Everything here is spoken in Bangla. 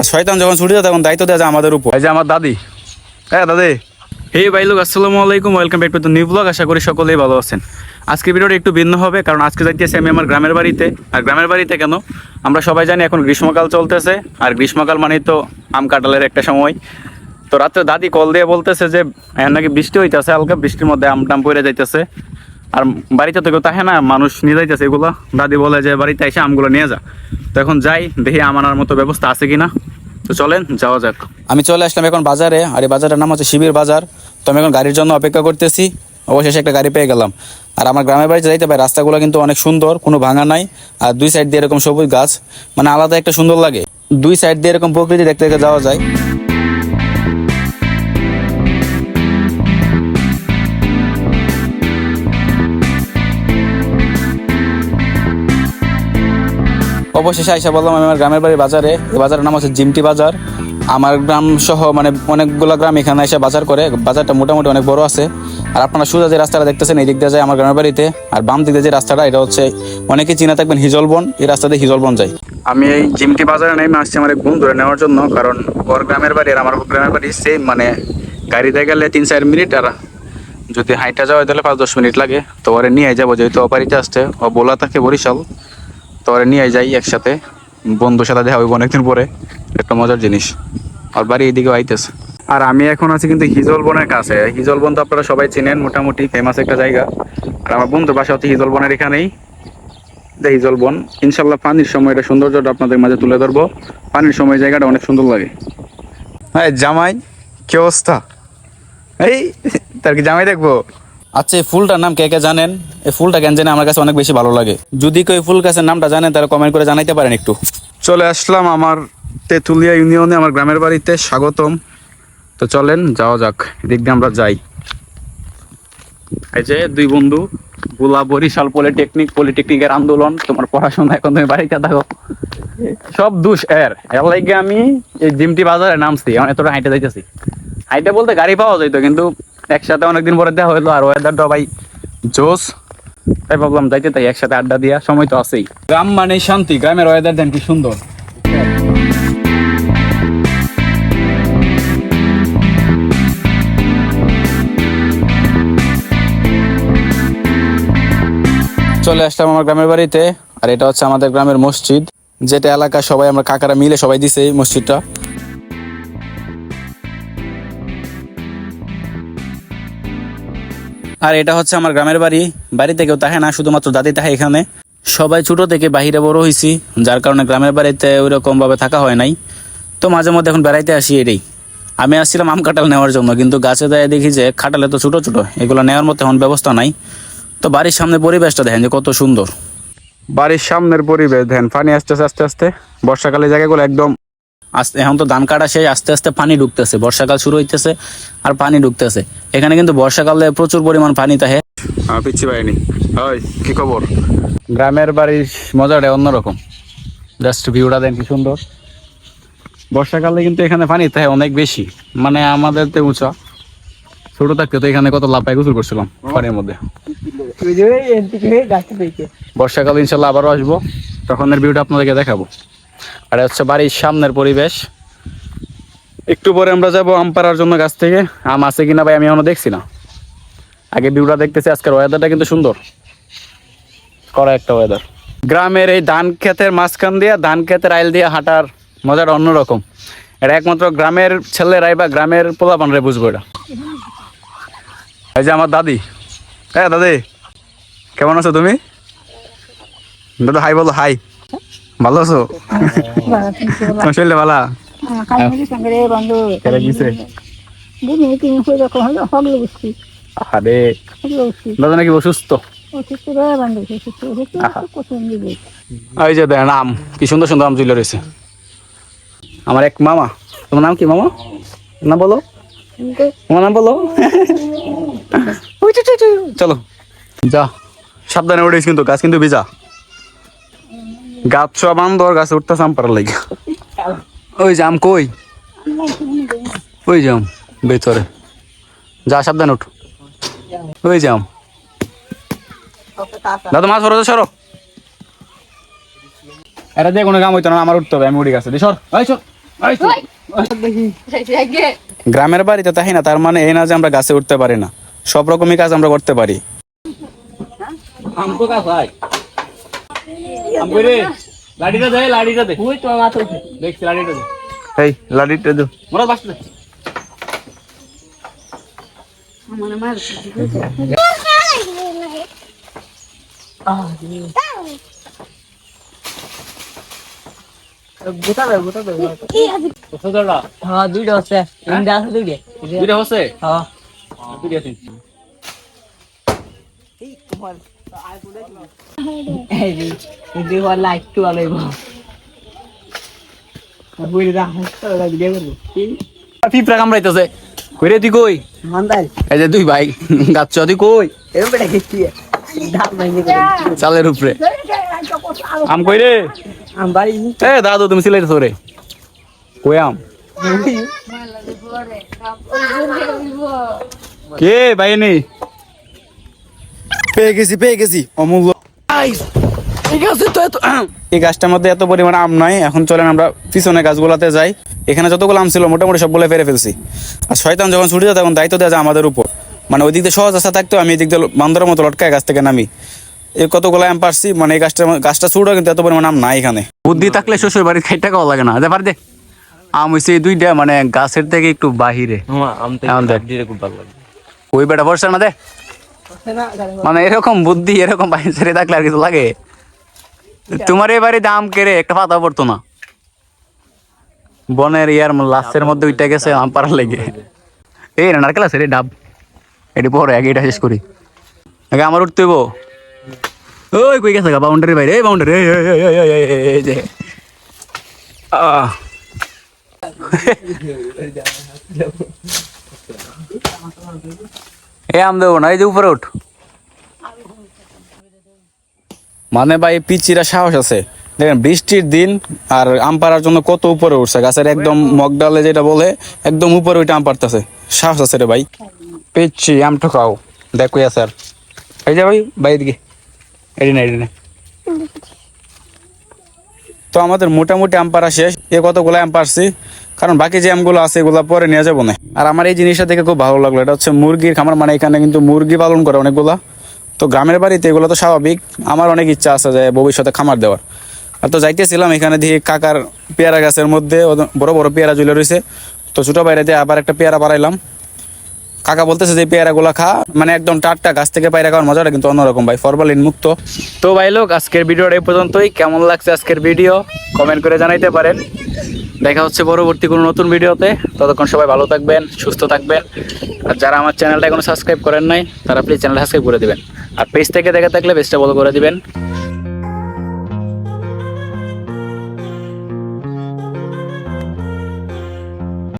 আর শয়তান যখন ছুটি যায় তখন দায়িত্ব দেওয়া যায় আমাদের উপর। এই যে আমার দাদি। হ্যাঁ দাদি। হে ভাই লোক আসসালামু আলাইকুম। Welcome back to the new blog আশা করি সকলেই ভালো আছেন। আজকে ভিডিওটা একটু ভিন্ন হবে কারণ আজকে যাইতেছি আমি আমার গ্রামের বাড়িতে। আর গ্রামের বাড়িতে কেন? আমরা সবাই জানি এখন গ্রীষ্মকাল চলতেছে আর গ্রীষ্মকাল মানেই তো আম কাঁঠালের একটা সময়। তো রাত্রে দাদি কল দিয়ে বলতেছে যে এখন নাকি বৃষ্টি হইতেছে হালকা বৃষ্টির মধ্যে আম টাম পড়ে যাইতেছে। আর বাড়িতে তো কেউ তাহে না মানুষ নিয়ে যাইতেছে এগুলো। দাদি বলে যে বাড়িতে এসে আমগুলো নিয়ে যা। তো এখন যাই দেখি আম আনার মতো ব্যবস্থা আছে কিনা। তো চলেন, যাওয়া যাক। আমি চলে আসলাম এখন বাজারে, আর এই বাজারের নাম হচ্ছে শিবির বাজার। তো আমি এখন গাড়ির জন্য অপেক্ষা করতেছি, অবশেষে একটা গাড়ি পেয়ে গেলাম। আর আমার গ্রামের বাড়িতে যাইতে পারি, রাস্তাগুলো কিন্তু অনেক সুন্দর, কোনো ভাঙা নাই, আর দুই সাইড দিয়ে এরকম সবুজ গাছ মানে আলাদা একটা সুন্দর লাগে। দুই সাইড দিয়ে এরকম প্রকৃতি দেখতে দেখতে যাওয়া যায়। অবশেষে আইসা বললাম, আমি আমার গ্রামের বাড়ি বাজারে বাজারের নাম হচ্ছে জিমটি বাজার। আমার গ্রাম সহ মানে অনেকগুলো গ্রাম এখানে এসে বাজার করে, বাজারটা মোটামুটি অনেক বড় আছে। আর আপনারা সোজা যে রাস্তাটা দেখতেছেন, এই দিক দিয়ে যায় আমার গ্রামের বাড়িতে। আর বাম দিক দিয়ে যে রাস্তাটা, এটা হচ্ছে, অনেকেই চিনা থাকবেন হিজলবন এই রাস্তা দিয়ে হিজলবন যায়। আমি এই জিমটি বাজারে নেমে আসছি আমার ঘুম ধরে নেওয়ার জন্য, কারণ ওর গ্রামের বাড়ি আর আমার গ্রামের বাড়ি সেম মানে গাড়িতে গেলে তিন চার মিনিট, আর যদি হাইটা যাওয়া হয় তাহলে পাঁচ দশ মিনিট লাগে। তো ওরে নিয়ে যাব, যেহেতু অপারিতে আসছে, ও বোলা থাকে বরিশাল। তো ওরে নিয়ে যাই একসাথে। বন্ধুর সাথে দেখা হইব অনেকদিন পরে। একটা মজার জিনিস। আর বাড়ি এইদিকে আইতেছে। আর আমি এখন আছি কিন্তু হিজলবনের কাছে। হিজলবন তো আপনারা সবাই চেনেন মোটামুটি ফেমাস একটা জায়গা। আর আমার বন্ধুর বাসা হচ্ছে হিজলবনের এখানেই। যে হিজলবন ইনশাল্লাহ পানির সময় এটা সৌন্দর্যটা আপনাদের মাঝে তুলে ধরবো। পানির সময় জায়গাটা অনেক সুন্দর লাগে। হ্যাঁ জামাই কি অবস্থা? এই তার কি জামাই দেখব? আচ্ছা এই ফুলটার নাম কে কে জানেন? এই ফুলটা কেন জানে আমার কাছে অনেক বেশি ভালো লাগে। যদি কেউ ফুল গাছের নামটা জানেন তাহলে কমেন্ট করে জানাইতে পারেন একটু। চলে আসলাম আমার তেঁতুলিয়া ইউনিয়নে, আমার গ্রামের বাড়িতে। স্বাগতম। তো চলেন, যাওয়া যাক। এদিক দিয়ে আমরা যাই। এই যে দুই বন্ধু বুলা বরিশাল পলিটেকনিক, পলিটেকনিকের আন্দোলন। তোমার পড়াশোনা এখন তুমি বাড়িতে থাকো। সব দুষ এর। এর লাগে আমি এই জিমটি বাজারে নামছি। এতটা হাইটে যাইতেছি। হাইটে বলতে গাড়ি পাওয়া যাইতো, কিন্তু একসাথে অনেকদিন পরে দেখা হইল আর ওয়েদারটা ভাই জোস। তাই ভাবলাম যাইতে, তাই একসাথে আড্ডা দিয়া, সময় তো আছেই। গ্রাম মানে শান্তি, গ্রামের ওয়েদার দেন কি সুন্দর। চলে আসলাম আমার গ্রামের বাড়িতে, আর এটা হচ্ছে আমাদের গ্রামের মসজিদ, যেটা এলাকা সবাই আমরা কাকারা মিলে সবাই দিছে এই মসজিদটা। আর এটা হচ্ছে আমার গ্রামের বাড়ি। বাড়িতে কেউ তাহে না, শুধুমাত্র দাদি তাহে এখানে। সবাই ছোট থেকে বাহিরে বড় হয়েছি যার কারণে গ্রামের বাড়িতে ওইরকম ভাবে থাকা হয় নাই। তো মাঝে মধ্যে এখন বেড়াইতে আসি এটাই। আমি আসছিলাম আম কাঁঠাল নেওয়ার জন্য, কিন্তু গাছে দেয় দেখি যে খাটালে তো ছোট ছোট, এগুলো নেওয়ার মতো এখন ব্যবস্থা নাই। তো বাড়ির সামনে পরিবেশটা দেখেন যে কত সুন্দর। বাড়ির সামনের পরিবেশ দেখেন, পানি আসতেছে, আস্তে আস্তে। বর্ষাকালে জায়গাগুলো একদম আস্তে এখন তো ধান কাটা শেষ আস্তে আস্তে পানি ঢুকতেছে। বর্ষাকাল শুরু হইতেছে আর পানি ঢুকতেছে। এখানে কিন্তু বর্ষাকালে প্রচুর পরিমাণ পানি থাকে। পিচ্ছি হয় কি খবর? গ্রামের বাড়ির মজাটা অন্যরকম। জাস্ট ভিউটা দেন কি সুন্দর। বর্ষাকালে কিন্তু এখানে পানি থাকে অনেক বেশি। মানে আমাদের তো উঁচা। ছোট থাকতে তো এখানে কত লাভ পাই গোসল করছিলাম পানির মধ্যে। বর্ষাকাল ইনশাল্লাহ আবারও আসব। তখন এর ভিউটা আপনাদেরকে দেখাবো। আর হচ্ছে বাড়ির সামনের পরিবেশ। একটু পরে আমরা যাব আম পাড়ার জন্য গাছ থেকে। আম আছে কিনা ভাই আমি এখনও দেখছি না। আগে ভিউটা দেখতেছি, আজকের ওয়েদারটা কিন্তু সুন্দর। করা একটা ওয়েদার গ্রামের এই ধান ক্ষেতের মাঝখান দিয়ে, ধান ক্ষেতের আইল দিয়ে হাঁটার মজাটা অন্যরকম। এটা একমাত্র গ্রামের ছেলেরাই বা গ্রামের পোলাপানরাই বুঝব এটা। এই যে আমার দাদি। হ্যাঁ দাদি, কেমন আছো তুমি? দাদা হাই বলো হাই ভালো আছো? তোমার শরীরে ভালো? আরে দাদা নাকি অসুস্থ? এই যে দেখেন আম কি সুন্দর সুন্দর আম রয়েছে। আমার এক মামা। তোমার নাম কি মামা? না বলো। তোমার নাম বলো। চলো। যা। সাবধানে উঠিস কিন্তু গাছ কিন্তু ভিজা। গাছ সব আম দর গাছে উঠতে আম লাগে। ওই জাম কই? ওই জাম ভেতরে। যা সাবধানে উঠ। ওই জাম দাদা মাছ সরো সরো। এটা দিয়ে কোনো কাম হইতো না আমার উঠতে হবে আমি উঠে গেছে। সর। ওই সর। গ্রামের বাড়িতে তাই না তার মানে এই না যে আমরা গাছে উঠতে পারি না। সব রকমই কাজ আমরা করতে পারি। আমকরে লাড়িটা দে লাড়িটা দে। ওই লাড়িটা দে। এই লাড়িটা দে। মোরা গোটা গোটা দে হ্যাঁ, দুইটা আছে হ্যাঁ? তিনটা আছে দুইটা। দুইটা হ্যাঁ। আছে। পিঁপড়া কামড়াইতেছে। কই তুই কই? এই যে দুই ভাই গাছ তুই কই? চালের উপরে। আম কই রে আমি বাড়ি এ দাদু তুমি সিলাইতেছো রে। কই আম? কে ভাই নেই পেয়ে গেছি পেয়ে গেছি। অমূল্য। এই গাছে তো এত এই গাছটার মধ্যে এত পরিমাণ আম নয় এখন চলেন আমরা পিছনে গাছগুলোতে যাই। এখানে যতগুলো আম ছিল মোটামুটি সবগুলো ফেরে ফেলছি। আর শয়তান যখন ছুটি যায় তখন দায়িত্ব দেওয়া যায় আমাদের উপর। মানে ওই দিক দিয়ে সহজ আসা থাকতো আমি এই দিক দিয়ে বান্দরের মতো লটকায় গাছ থেকে নামি। এই কতগুলো আম পারছি মানে এই গাছটা গাছটা ছুটো কিন্তু এত পরিমাণ আম নাই এখানে। বুদ্ধি থাকলে শ্বশুর বাড়ির খাইটা খাওয়া লাগে না। দেবার দে। আম হইছে এই দুইটা মানে গাছের থেকে একটু বাহিরে। হ্যাঁ আম দেখ। খুব ভালো লাগে। ওই বেটা বসে না দে। মানে এরকম বুদ্ধি, এরকম বাইরে ছেড়ে থাকলে আর কিছু লাগে? তোমার এবারে দাম কেড়ে একটা পাতা পড়তো না? বনের ইয়ার লাস্টের মধ্যে ওইটা গেছে আম পাড়ার লেগে। এই না নারকেল আছে রে, ডাব। এটি পরে, আগে এটা শেষ করি। আগে আমার উঠতে হইব। ওই, কই গেছে গা বাউন্ডারি বাইরে? এই বাউন্ডারি যে। আহ। এ আম দেবো না এই যে উপরে উঠ। মানে ভাই পিচিরা সাহস আছে। দেখেন বৃষ্টির দিন আর আম পাড়ার জন্য কত উপরে উঠছে। গাছের একদম মগডালে যেটা বলে একদম উপরে ওইটা আম পারতেছে সাহস আছে রে ভাই। পিচ্ছি আম ঠকাও দেখো স্যার এই যে ভাই ভাই এদিকে। এডি না এডি না। তো আমাদের মোটামুটি আম পাড়া শেষ। এ কতগুলো আম পারছি কারণ বাকি যে আমগুলো আছে এগুলো পরে নিয়ে যাব না। আর আমার এই জিনিসটা দেখে খুব ভালো লাগল, এটা হচ্ছে মুরগির খামার মানে এখানে কিন্তু মুরগি পালন করে অনেকগুলো। তো গ্রামের বাড়িতে এগুলো তো স্বাভাবিক, আমার অনেক ইচ্ছা আছে যে ভবিষ্যতে খামার দেওয়ার। আর তো যাইতেছিলাম এখানে দিয়ে কাকার পেয়ারা গাছের মধ্যে বড় বড় পেয়ারা ঝুলে রয়েছে তো ছোটো বাইরেতে আবার একটা পেয়ারা বাড়াইলাম। কাকা বলতেছে যে পেয়ারাগুলো খা। মানে একদম টাটটা গাছ থেকে পায়রা খাওয়ার মজাটা কিন্তু অন্যরকম ভাই, ফরমালিন মুক্ত। তো ভাই লোক, আজকের ভিডিওটা এই পর্যন্তই। কেমন লাগছে আজকের ভিডিও? কমেন্ট করে জানাইতে পারেন। দেখা হচ্ছে পরবর্তী কোনো নতুন ভিডিওতে। ততক্ষণ সবাই ভালো থাকবেন, সুস্থ থাকবেন। আর যারা আমার চ্যানেলটা এখনও সাবস্ক্রাইব করেন নাই, তারা প্লিজ চ্যানেলটা সাবস্ক্রাইব করে দিবেন। আর পেজ থেকে দেখে থাকলে পেজটা বলো করে দিবেন।